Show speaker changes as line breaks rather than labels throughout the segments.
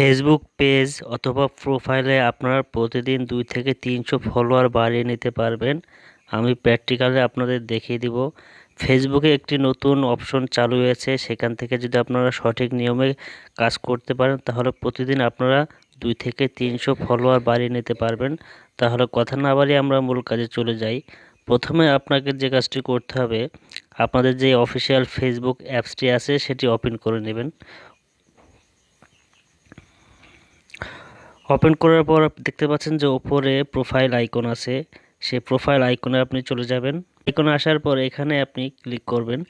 Facebook page অথবা প্রোফাইলে আপনারা প্রতিদিন দুই থেকে তিনশো ফলোয়ার বাড়িয়ে নিতে পারবেন। আমি প্র্যাকটিক্যালি আপনাদের দেখিয়ে দিব। ফেসবুকে একটি নতুন অপশন চালু হয়েছে। সেখান থেকে যদি আপনারা সঠিক নিয়মে কাজ করতে পারেন, তাহলে প্রতিদিন আপনারা দুই থেকে তিনশো ফলোয়ার বাড়িয়ে নিতে পারবেন। তাহলে কথা না বাড়িয়ে আমরা মূল কাজে চলে যাই। প্রথমে আপনাকে যে কাজটি করতে হবে, আপনাদের যে অফিসিয়াল ফেসবুক অ্যাপসটি আছে, সেটি ওপেন করে নেবেন। ওপেন করার পর দেখতে পাচ্ছেন যে ওপরে প্রোফাইল আইকন আছে। সেই প্রোফাইল আইকনে আপনি চলে যাবেন। আইকনে আসার পর এখানে আপনি ক্লিক করবেন।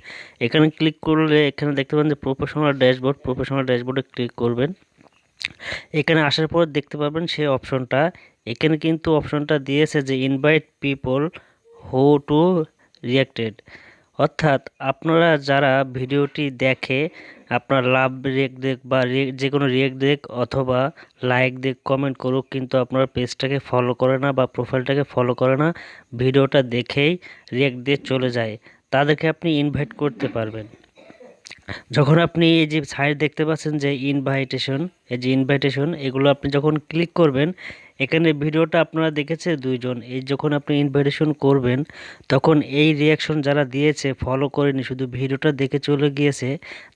এখানে ক্লিক করলে এখানে দেখতে পাবেন যে প্রফেশনাল ড্যাশবোর্ড প্রফেশনাল ড্যাশবোর্ডে ক্লিক করবেন। এখানে আসার পর দেখতে পাবেন সেই অপশনটা এখানে কিন্তু অপশনটা দিয়েছে যে invite people who to reacted অর্থাৎ আপনারা যারা ভিডিওটি দেখে আপনার লাভ রেক দেখ বা যে কোনো রেক দেখ অথবা লাইক দেখ, কমেন্ট করুক, কিন্তু আপনার পেজটাকে ফলো করে না বা প্রোফাইলটাকে ফলো করে না, ভিডিওটা দেখেই রেক দিয়ে চলে যায়। তাদেরকে আপনি ইনভাইট করতে পারবেন। যখন আপনি এই যে সাইড দেখতে পাচ্ছেন যে ইনভাইটেশন এই যে ইনভাইটেশন এগুলো আপনি যখন ক্লিক করবেন, এখানে ভিডিওটা আপনারা দেখেছে দুইজন। এই যখন আপনি ইনভাইটেশন করবেন, তখন এই রিয়াকশন যারা দিয়েছে ফলো করেনি, শুধু ভিডিওটা দেখে চলে গিয়েছে,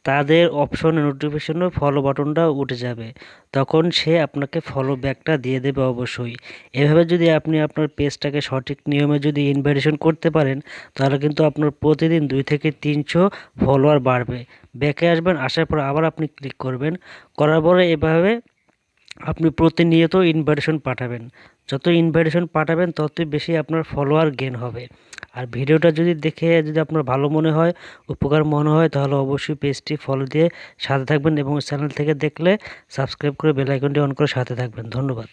তাদের অপশনে নোটিফিকেশনে ফলো বাটনটা উঠে যাবে। তখন সে আপনাকে ফলো ব্যাকটা দিয়ে দেবে অবশ্যই। এভাবে যদি আপনি আপনার পেজটাকে সঠিক নিয়মে যদি ইনভাইটেশন করতে পারেন, তাহলে কিন্তু আপনার প্রতিদিন দুই থেকে তিনশো ফলোয়ার বাড়বে। ব্যাকে আসবেন, আসার পর আবার আপনি ক্লিক করবেন। করার পরে এভাবে আপনি প্রতিনিয়ত ইনভাইটেশন পাঠাবেন। যত ইনভাইটেশন পাঠাবেন ততই বেশি আপনার ফলোয়ার গেন হবে। আর ভিডিওটা যদি দেখে যদি আপনার ভালো মনে হয়, উপকার মনে হয়, তাহলে অবশ্যই পেজটি ফলো দিয়ে সাথে থাকবেন এবং চ্যানেল থেকে দেখলে সাবস্ক্রাইব করে বেল আইকনটি অন করে সাথে থাকবেন। ধন্যবাদ।